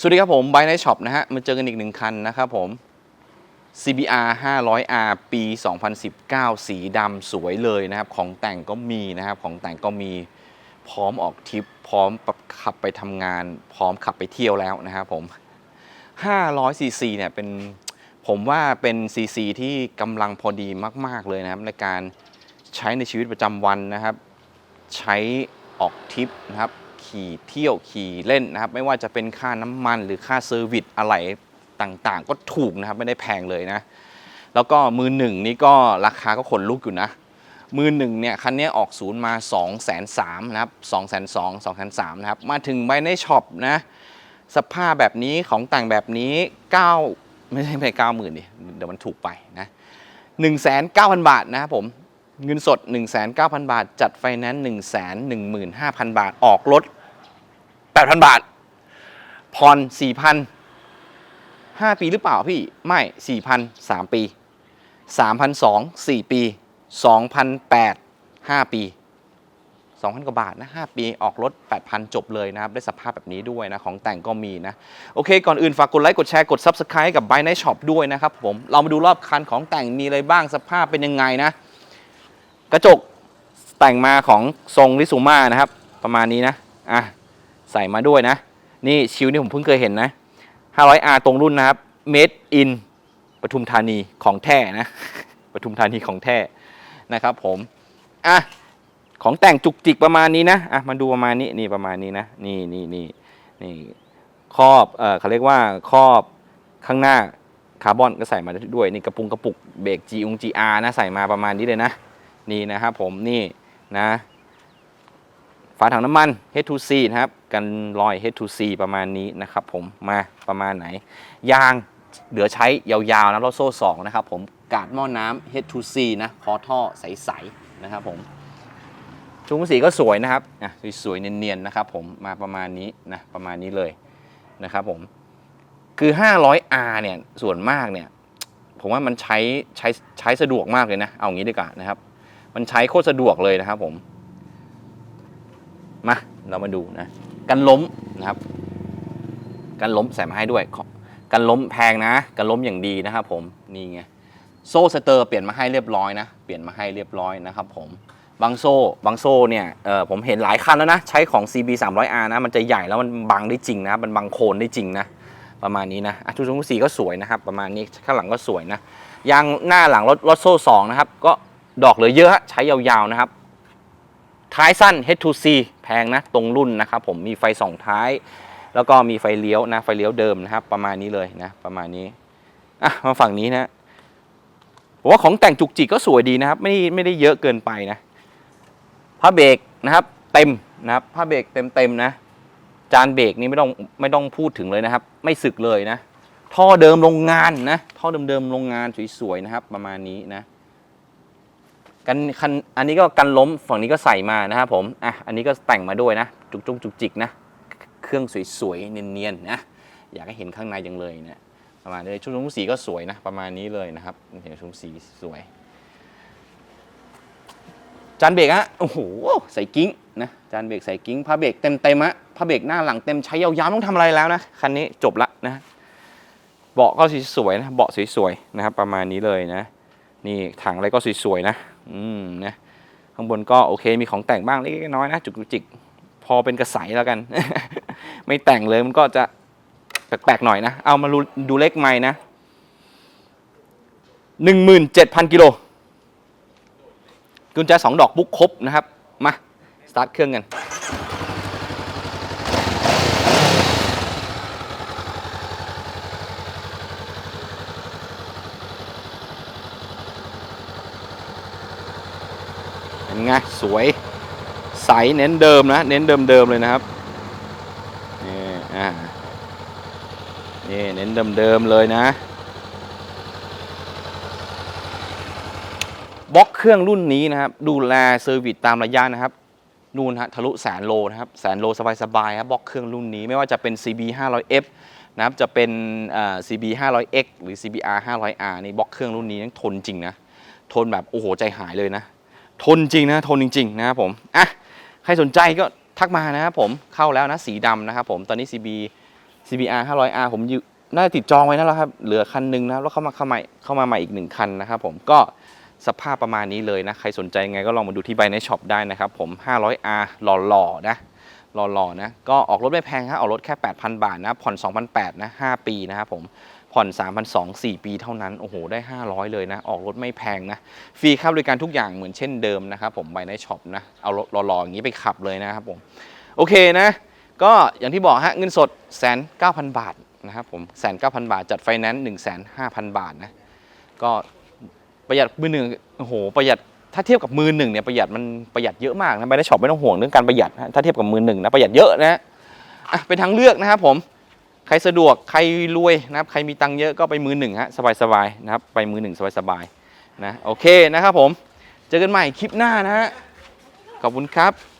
สวัสดีครับผม b บ n i g h t Shop นะฮะ มาเจอกันอีกหนึ่งคันนะครับผม CBR 500R ปี 2019 สีดำสวยเลยนะครับ ของแต่งก็มีนะครับ ของแต่งก็มีพร้อมออกทริป พร้อมขับไปทำงาน พร้อมขับไปเที่ยวแล้วนะครับผม500 cc เนี่ยเป็นผมว่าเป็น cc ที่กำลังพอดีมาก ๆ เลยนะครับ ในการใช้ในชีวิตประจำวันนะครับ ใช้ออกทริปนะครับ ขี่เที่ยวขี่เล่นนะครับ ไม่ว่าจะเป็นค่าน้ำมันหรือค่าเซอร์วิสอะไรต่างๆ ก็ถูกนะครับ ไม่ได้แพงเลยนะ แล้วก็มือหนึ่งนี่ก็ราคาก็ขนลุกอยู่นะ มือหนึ่งเนี่ยคันนี้ออกศูนย์มา 2 3 0 0 0นะครับ2 2 0 0 0 2 3 0 0นะครับ มาถึงไบในช็อปนะ สภาพแบบนี้ของแต่งแบบนี้ 9 ไม่ใช่ไม่เก้าหมื่นดิเดี๋ยวมันถูกไปนะ1 9 0 0 0 บาทนะครับผมเงินสด 19,000 บาท จัดไฟแนนซ์115,000 บาท ออกรถ 8,000 บาท ผ่อน4,000 5 ปีหรือเปล่าพี่ ไม่ 4,000 3 ปี 3,200 4 ปี2,008 5ปี 2,000 กว่าบาทนะ 5 ปีออกรถ 8,000 จบเลยนะครับ ได้สภาพแบบนี้ด้วยนะ ของแต่งก็มีนะ โอเค ก่อนอื่นฝากกดไลค์ กดแชร์ กด Subscribe กับ b y Night Shop ด้วยนะครับผม เรามาดูรอบคันของแต่งมีอะไรบ้าง สภาพเป็นยังไงนะ กระจกแต่งมาของทรงลิซูมานะครับ ประมาณนี้นะ อะ ใส่มาด้วยนะ นี่ชิวนี่ผมเพิ่งเคยเห็นนะ 500R ตรงรุ่นนะครับ Made in ปทุมธานีของแท้นะปทุมธานีของแท้นะครับผมอะของแต่งจุกจิกประมาณนี้นะอะมาดูประมาณนี้นี่ประมาณนี้นะนี่นี่นี่นี่ครอบเอ่อเขาเรียกว่าครอบข้างหน้าคาร์บอนก็ใส่มาด้วยนี่กระปุงกระปุกเบรก G อง GR นะใส่มาประมาณนี้เลยนะ นี่นะครับผมนี่นะ ฝาถังน้ำมัน H2C นะครับ กันรอย H2C ประมาณนี้นะครับผมมาประมาณไหน ยางเหลือใช้ยาวๆนะรถโซ่2นะครับผมกาดหม้อน้ำ H2C นะคอท่อใสๆนะครับผมชุงสีก็สวยนะครับอะสวยๆเนียนๆนะครับผมมาประมาณนี้นะประมาณนี้เลยนะครับผมคือ 500R เนี่ยส่วนมากเนี่ยผมว่ามันใช้ใช้ใช้สะดวกมากเลยนะ เอางี้ดีกว่านะครับ มันใช้โคตรสะดวกเลยนะครับผม มา เรามาดูนะ กันล้มนะครับ กันล้มใส่มาให้ด้วย กันล้มแพงนะ กันล้มอย่างดีนะครับผม นี่ไง โซ่สเตอร์เปลี่ยนมาให้เรียบร้อยนะ เปลี่ยนมาให้เรียบร้อยนะครับผม บางโซ่ บางโซ่เนี่ยเออผมเห็นหลายคันแล้วนะ ใช้ของ CB 300R นะ มันจะใหญ่แล้วมันบังได้จริงนะ มันบังโคนได้จริงนะ ประมาณนี้นะทุกทุกสีก็สวยนะครับ ประมาณนี้ ข้างหลังก็สวยนะ ยางหน้าหลังรถรถโซ่สองนะครับ ก็ดอกเหลือเยอะ ใช้ยาวๆนะครับ ท้ายสั้น H2C แพงนะ ตรงรุ่นนะครับผมมีไฟสองท้าย แล้วก็มีไฟเลี้ยวนะ ไฟเลี้ยวเดิมนะครับ ประมาณนี้เลยนะ ประมาณนี้อะมาฝั่งนี้นะผมว่าของแต่งจุกจิกก็สวยดีนะครับ ไม่ได้ไม่ได้เยอะเกินไปนะผ้าเบรกนะครับ เต็มนะครับผ้าเบรกเต็มเต็มนะ จานเบรกนี่ไม่ต้องไม่ต้องพูดถึงเลยนะครับ ไม่สึกเลยนะ ท่อเดิมโรงงานนะ ท่อเดิมๆโรงงานสวยๆนะครับ ประมาณนี้นะ กันคันอันนี้ก็กันล้มฝั่งนี้ก็ใส่มานะครับผมอะอันนี้ก็แต่งมาด้วยนะ จุกจุกจุกจิกนะเครื่องสวยๆเนียนๆนะอยากให้เห็นข้างในจังเลยเนะประมาณนี้ชุดชุงสีก็สวยนะประมาณนี้เลยนะครับเห็นชุงสีสวย จานเบรกฮะโอ้โหใส่กิ้งนะจานเบรกใส่กิ้งผ้าเบรกเต็มเต็มฮะผ้าเบรกหน้าหลังเต็มใช้ยาวๆไม่ต้องทำอะไรแล้วนะคันนี้จบละนะเบาะก็สวยๆนะเบาะสวยๆนะครับประมาณนี้เลยนะ นี่ถังอะไรก็สวยๆนะ อืมนะข้างบนก็โอเคมีของแต่งบ้างเล็กน้อยนะ จุกจิกพอเป็นกระใสแล้วกัน ไม่แต่งเลยมันก็จะแปลกๆหน่อยนะ เอามาดูเลขไม้นะหนึ่งหมื่นเจ็ดพันกิโลกุญแจสองดอกบุกครบนะครับ มา สตาร์ทเครื่องกัน เป็นไงสวยใสเน้นเดิมนะ เน้นเดิมเดิมเลยนะครับนี่อ่านี่เน้นเดิมเดิมเลยนะบล็อกเครื่องรุ่นนี้นะครับ ดูแลเซอร์วิสตามระยะนะครับนู่นฮะทะลุแสนโลนะครับแสนโลสบายๆครับบล็อกเครื่องรุ่นนี้ไม่ว่าจะเป็น CB 500F นะครับจะเป็นเอ่อ CB 500X หรือ CBR 500R นี่บล็อกเครื่องรุ่นนี้ยังทนจริงนะ ทนแบบโอ้โหใจหายเลยนะ ทนจริงนะทนจริงๆนะครับผมอะใครสนใจก็ทักมานะครับผมเข้าแล้วนะสีดำนะครับผมตอนนี้ CB CBR 500R ผมอยู่น่าจะติดจองไว้นั่นแหละครับ เหลือคันหนึงนะแล้วเข้ามาเข้ามาเข้ามาใหม่อีกหนึ่งคันนะครับผมก็สภาพประมาณนี้เลยนะ ใครสนใจไงก็ลองมาดูที่ไบในช็อปได้นะครับผม 500R หล่อๆนะหล่อๆนะ ก็ออกรถไม่แพงฮะออกรถแค่ 8,000 บาทนะ ผ่อน 2,800นะ 5 ปีนะครับผม ผ่อน3,200 4ปีเท่านั้น โอ้โห ได้ 500 เลยนะ ออกรถไม่แพงนะ ฟรีค่าบริการทุกอย่างเหมือนเช่นเดิมนะครับผมไบในช็อปนะ เอารถหล่อๆอย่างนี้ไปขับเลยนะครับผม โอเคนะ ก็อย่างที่บอกฮะ เงินสดแสนเก้าพันบาทนะครับผมแสนเก้าพันบาท จัดไฟแนนซ์หนึ่งแสนห้าพันบาทนะ ก็ประหยัดมือหนึ่งโอ้โห ประหยัด ถ้าเทียบกับมือหนึ่งเนี่ยประหยัดมันประหยัดเยอะมากนะไปได้ช็อปไม่ต้องห่วงเรื่องการประหยัดนะถ้าเทียบกับมือหนึ่งนะประหยัดเยอะนะอะเป็นทางเลือกนะครับผม ใครสะดวกใครรวยนะครับใครมีตังค์เยอะก็ไปมือหนึ่งฮะสบายๆนะครับไปมือหนึ่งสบายๆนะโอเคนะครับผม เจอกันใหม่คลิปหน้านะฮะขอบคุณครับ